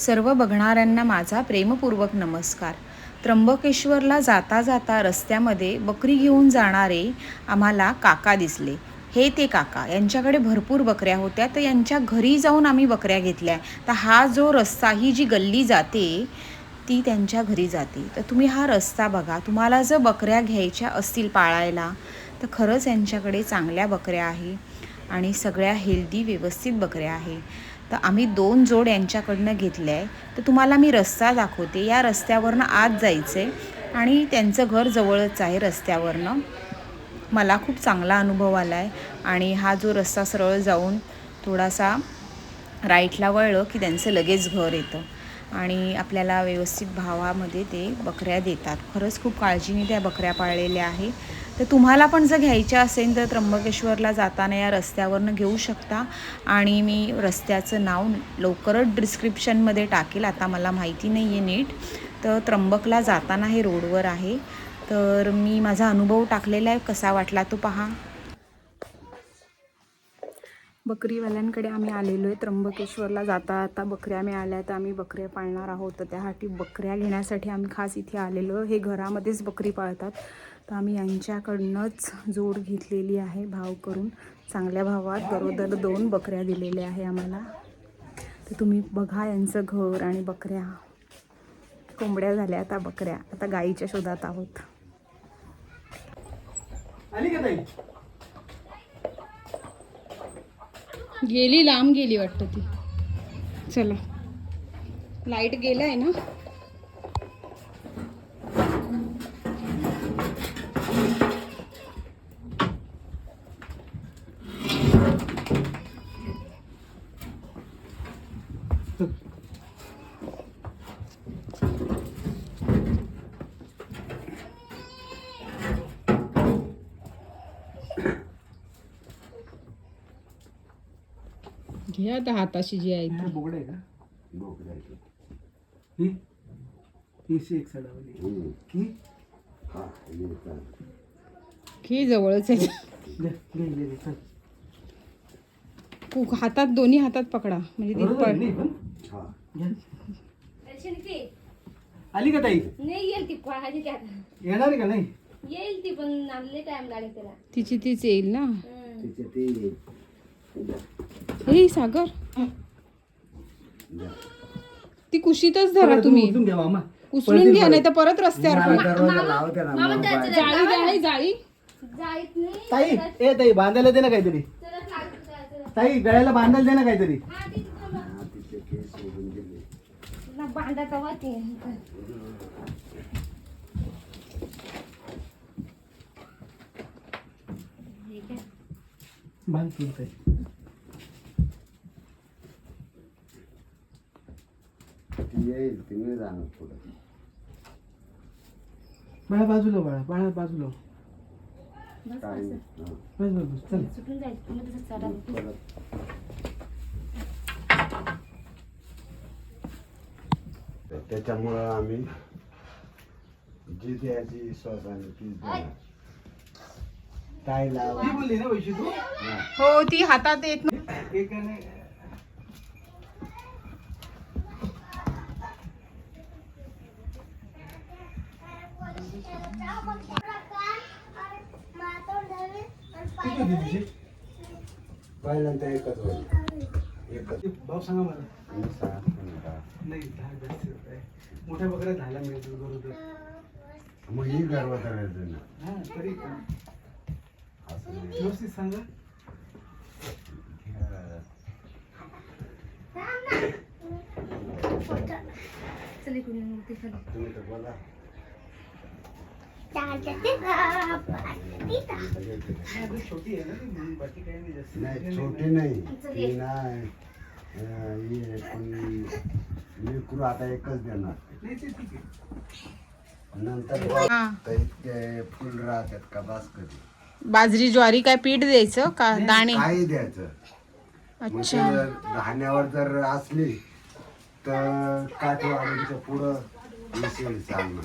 सर्व बघणाऱ्यांना माझा प्रेमपूर्वक नमस्कार. त्र्यंबकेश्वरला जाता जाता रस्त्यामध्ये बकरी घेऊन जाणारे आम्हाला काका दिसले. हे ते काका. यांच्याकडे भरपूर बकऱ्या होत्या. तर यांच्या घरी जाऊन आम्ही बकऱ्या घेतल्या. तर हा जो रस्ता ही जी गल्ली जाते ती त्यांच्या घरी जाते. तर तुम्ही हा रस्ता बघा. तुम्हाला जर बकऱ्या घ्यायच्या असतील पाळायला तर खरंच यांच्याकडे चांगल्या बकऱ्या आहे आणि सगळ्या हेल्दी व्यवस्थित बकऱ्या आहे. तर आम्ही दोन जोड यांच्याकडनं घेतले आहे. तर तुम्हाला मी रस्ता दाखवते. या रस्त्यावरनं आत जायचं आहे आणि त्यांचं घर जवळच आहे रस्त्यावरनं. मला खूप चांगला अनुभव आला आहे आणि हा जो रस्ता सरळ जाऊन थोडासा राईटला वळलं की त्यांचं लगेच घर येतं. आणि आपल्याला व्यवस्थित भावामध्ये ते बकऱ्या देतात. खरंच खूप काळजीने त्या बकऱ्या पाळलेल्या आहे तर तुम्हाला पण जर घ्यायच्या असेल तर त्र्यंबकेश्वरला जाताना या रस्त्यावरनं घेऊ शकता. आणि मी रस्त्याचं नाव लवकरच डिस्क्रिप्शनमध्ये टाकेल आता मला माहिती नाही आहे नीट. तर त्र्यंबकला जाताना हे रोडवर आहे. तर मी माझा अनुभव टाकलेला आहे कसा वाटला तो पहा. बकरीवाल्यांकडे आम्ही आलेलो आहे. त्र्यंबकेश्वरला जाता आता बकऱ्या मिळाल्या तर आम्ही बकऱ्या पाळणार आहोत. तर त्यासाठी बकऱ्या घेण्यासाठी आम्ही खास इथे आलेलो. हे घरामध्येच बकरी पाळतात. तर आम्ही यांच्याकडनंच जोड घेतलेली आहे भाव करून. चांगल्या भावात गरोदर दोन बकऱ्या दिलेल्या आहे आम्हाला. तर तुम्ही बघा यांचं घर आणि बकऱ्या. कोंबड्या झाल्या आता बकऱ्या. आता गाईच्या शोधात आहोत आली का ताई गेली लांब गेली वाटतं ती. चला. लाइट गेलाय ना? घे आता हाताशी जी आहे ती. बोगड आहे का? ही? ही शी एक सडावली ही? घे जवळच आहे. घे, चल. कु- हातात दोन्ही हातात पकडा. म्हणजे ती बरोबर आहे, पड नाही पण? आली का ताई? नाही येईल ती त्यात? येणार आहे का नाही? येईल ती पण आणले टाइम लागेल त्याला तिची तीच येईल ना. हे सागर. ती कुशीतच धरा तुम्ही. उचलून घ्या नाही तर परत रस्त्यावर जाळी हे जाळी. नाही. ताई ए ताई बांधायला दे ना काहीतरी. ताई गळ्याला बांधायला दे ना काहीतरी. हा, हे? बांध तू. ताई. येईल तुम्ही जाणार पुढे. बाळा बाजूला बाळा बाळा बाजूला. बस, काय बस. नाही. बस बस बस चल. सुटून जायचं तुला तसं चढा परत. त्याच्यामुळं आम्ही जी द्यायची विश्वासाने तीच देणार. काय लावा. ती बोलली ना वैशी तू? हो ती हातात येत नाही. एकाने किती होती तुझी पहिल्यांदा एकच होईल एकच. भाव सांगा मला. सहा. नाही दहा जास्त होत आहे मोठ्या बकऱ्या झाल्या मिळतील बरोबर मग ही गर्व करायचं ना. हा तरी. व्यवस्थित सांगा चल इकडून मूर्ती खाली तुम्ही तर बोला हा, ती छोटी आहे ना ती, म्हणून बाकी काही नाही छोटी नाही. ती नाही. लेकरू आता एकच देणार. नंतर. तर इतके फुल राहतात का बास कधी बाजरी ज्वारी काय पीठ द्यायचं का दाणे? काही द्यायचं. अच्छा. धान्यावर जर असली तर काठवाडीच्या पुढं चालणार.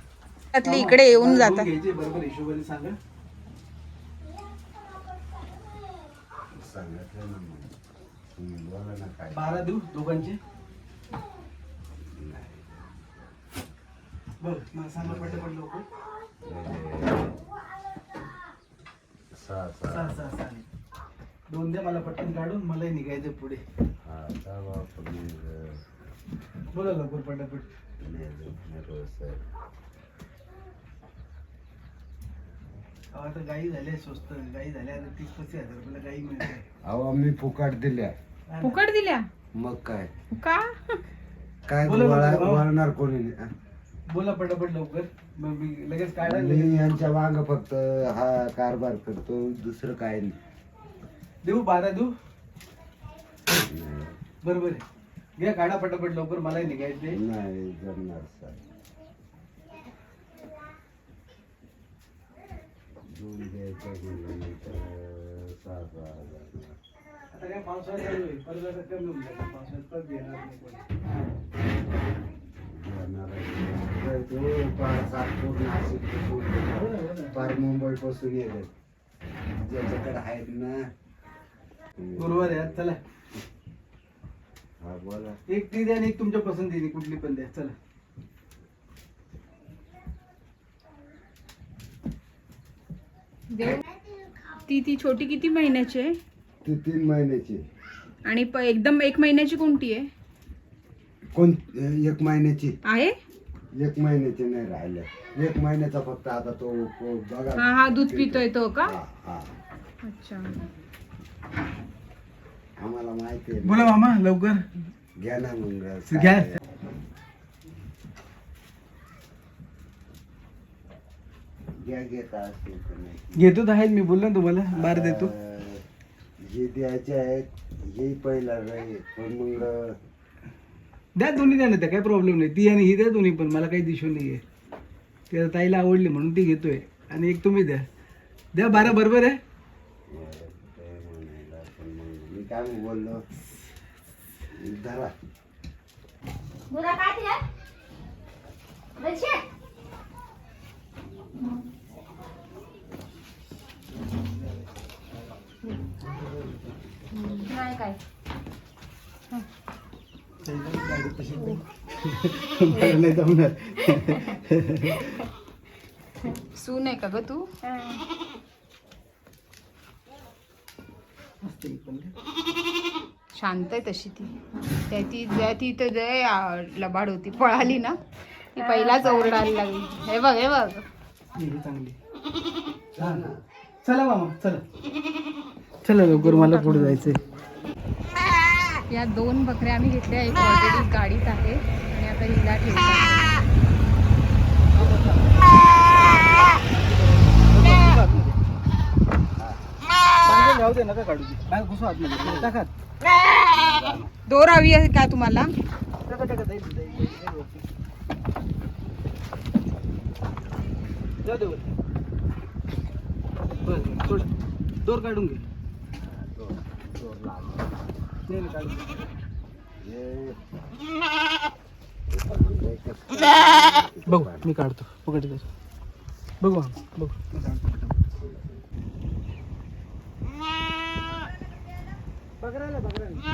त्यातली इकडे येऊन जातात. घ्यायचे बरोबर हिशोबाने सांगा. सांगितलं ना मग तुम्ही बोला ना काय. बारा देऊ दोघांचे? नाही. बर मला सांगा म्हणजे सहा सहा. सहा सहा सहा. दोन द्या मला पटकन काढून मलाही निघायचं पुढे. हा बोला लवकर पटापट रोज अहो, आता गाई झाल्या स्वस्त. गाई झाल्या आता तीस पस्तीस हजार रुपयाला गाई मिळते. अहो मी फुकाट दिल्या. फुकट दिल्या? मग काय? का? काय बोला ना, वळा- भाऊ. वळणार कोणी नाही. बोला पटापट लवकर. मग मी लगेच काढायला मी यांच्या वांग फक्त हा कारभार करतो दुसरं काय नाही. देऊ बारा देऊ? नाही. बरोबर आहे घ्या काढा पटापट लवकर. मलाही निघायचंय. नाही जमणार सर हजार आता काय पावसाळ्यात चालू आहे कमी होऊन पावसाळ्यात परत येणार नाही नाशिकपासून पार मुंबई पासून येतात ज्याच्याकडे आहेत ना गुरुवार आहे आज, चला. हा बोला. एक ती द्या आणि एक तुमच्या पसंतीने कुठली पण द्या चला. ती ती छोटी किती महिन्याची आहे? ती तीन महिन्याची आणि प- एकदम एक महिन्याची कोणती आहे? कोण एक महिन्याची. आहे? एक महिन्याची नाही राहिल्या. एक महिन्याचा फक्त आता तो तो बघा. हा हा दूध पितोय तो का? हा, हा. अच्छा. आम्हाला माहिती आहे. बोला मामा लवकर. घ्या ना मग. घ्या. काय? घेता घेतो तर आहेत मी बोललो ना तुम्हाला बार देतो अं, हे द्यायचे आहेत हे पहिला राहील पण मग द्या दोन्ही द्या ना त्या काही प्रॉब्लेम नाही. ती आणि ही द्या दोन्ही पण मला काही दिशू नाही आहे ती आता ताईला आवडली म्हणून ती घेतोय. आणि एक तुम्ही द्या. द्या बारा बरोबर आहे. काय म्हणायला पण मग मी काय बोललो धरा गुरा काय दिला नाही काय? नाही जमणार सून आहे का ग तू. शांत आहे तशी ती. त्या ती ज्या ती तर जे आ, लबाड होती. पळाली ना. ती पहिलाच ओरडायला लागली. हे बघ हे बघ. चांगली ना. चला मामा चला. चला लवकर मला पुढे जायचंय. या दोन बकऱ्या आम्ही घेतल्या. एक ऑलरेडी गाडीत आहे. आणि आता हिला ठेवतो. राहू दे नका दोर हवी आहे का तुम्हाला? जाऊ दे बरं दोर काढून घे. बघू मी काढतो. पकड. बघू बघू. बघरायला बघरायला